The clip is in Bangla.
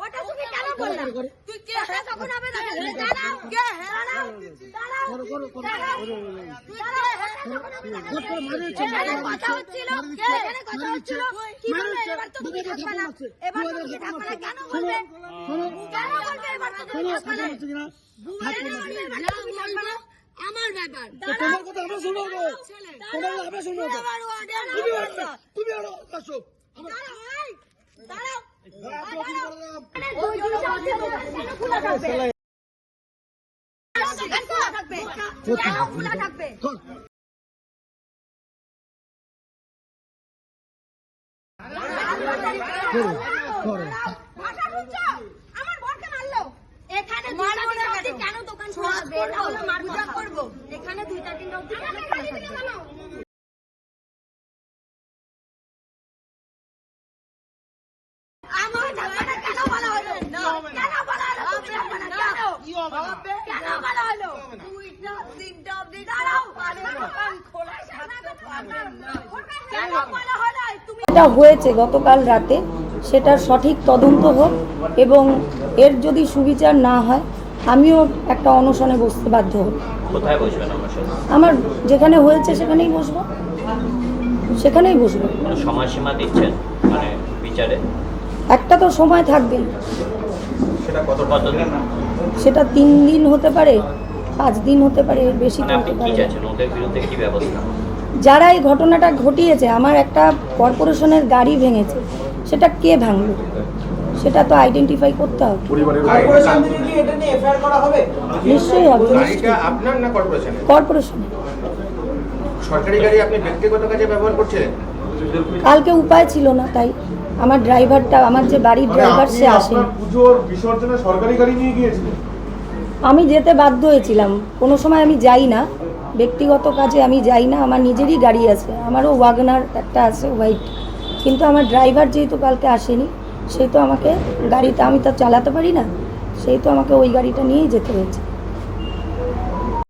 ওটা তুমি কেন বললা তুই কে? তখন হবে না। দাঁড়াও কে? দাঁড়াও দাঁড়াও করো করো করো। দাঁড়াও। তুই কে? তখন হবে না। এখানে কথা হচ্ছিল। এখানে কথা হচ্ছিল। কি বলবে? এবার তো তুমি থাকবে না। এবার তুমি থাকবে না। কেন বলবে? কেন বলবে? এবার তো তুমি থাকবে না। কেন? বলবে এবার তো তুমি থাকবে না। আমার ব্যাপার। তোমার কথা আমরা শুনব তোমার আমরা শুনব তুমি আসো। আমরা- দাঁড়াও, এই, দাঁড়াও। হ্যাঁ, আমরা কি করলাম? এখানে দুই দুইটা আছে, কেন খোলা থাকবে? কেন খোলা থাকবে? কেন খোলা থাকবে? কর। করো, করো। ভাষা বুঝছ? আমার বরকে মারলো। এখানে কেন দোকান খোলা থাকবে? করব। এখানে দুইটা তিনটা অবধি কেন খোলা থাকবে? আমার ঢাকাটা কেন বলা হলো? কেন বলা হলো? তুমি ঢাকবে না, কেন? কেন বলা হলো? দুইটা, তিনটা অবধি দাঁড়াও। আরে দোকান খোলা থাকতে পারবেন না। কেন বলা হলো? তুমি যেটা হয়েছে গতকাল রাতে সেটার সঠিক তদন্ত হোক এবং এর যদি সুবিচার না হয় আমিও একটা অনশনে বসতে বাধ্য হব আমার যেখানে হয়েছে সেখানেই বসবো সেখানেই বসবো সময়সীমা দিচ্ছেন মানে বিচারে একটা তো সময় থাকবে সেটা কত কতদিন? সেটা তিন দিন হতে পারে পাঁচ দিন হতে পারে এর বেশি মানে হতে পারে যারা এই ঘটনাটা ঘটিয়েছে আমার একটা কর্পোরেশনের গাড়ি ভেঙেছে সেটা কে ভাঙলো? সেটা তো আইডেন্টিফাই করতে হবে। কর্পোরেশন থেকে কি এটা নিয়ে এফআইআর করা হবে? নিশ্চয়ই হবে গাড়িটা নিশ্চয়ই। আপনার না কর্পোরেশনের? কর্পোরেশনে সরকারি গাড়ি আপনি ব্যক্তিগত কাজে ব্যবহার করছিলেন? কালকে উপায় ছিল না তাই আমার ড্রাইভারটা আমার যে বাড়ির ড্রাইভার সে আসে আমি যেতে বাধ্য হয়েছিলাম। কোনো সময় আমি যাই না। ব্যক্তিগত কাজে আমি যাই না। আমার নিজেরই গাড়ি আছে। আমারও ওয়াগনার একটা আছে হোয়াইট। কিন্তু আমার ড্রাইভার যেহেতু কালকে আসেনি সেই তো আমাকে গাড়িটা আমি তো চালাতে পারি না সেই তো আমাকে ওই গাড়িটা নিয়েই যেতে হয়েছে।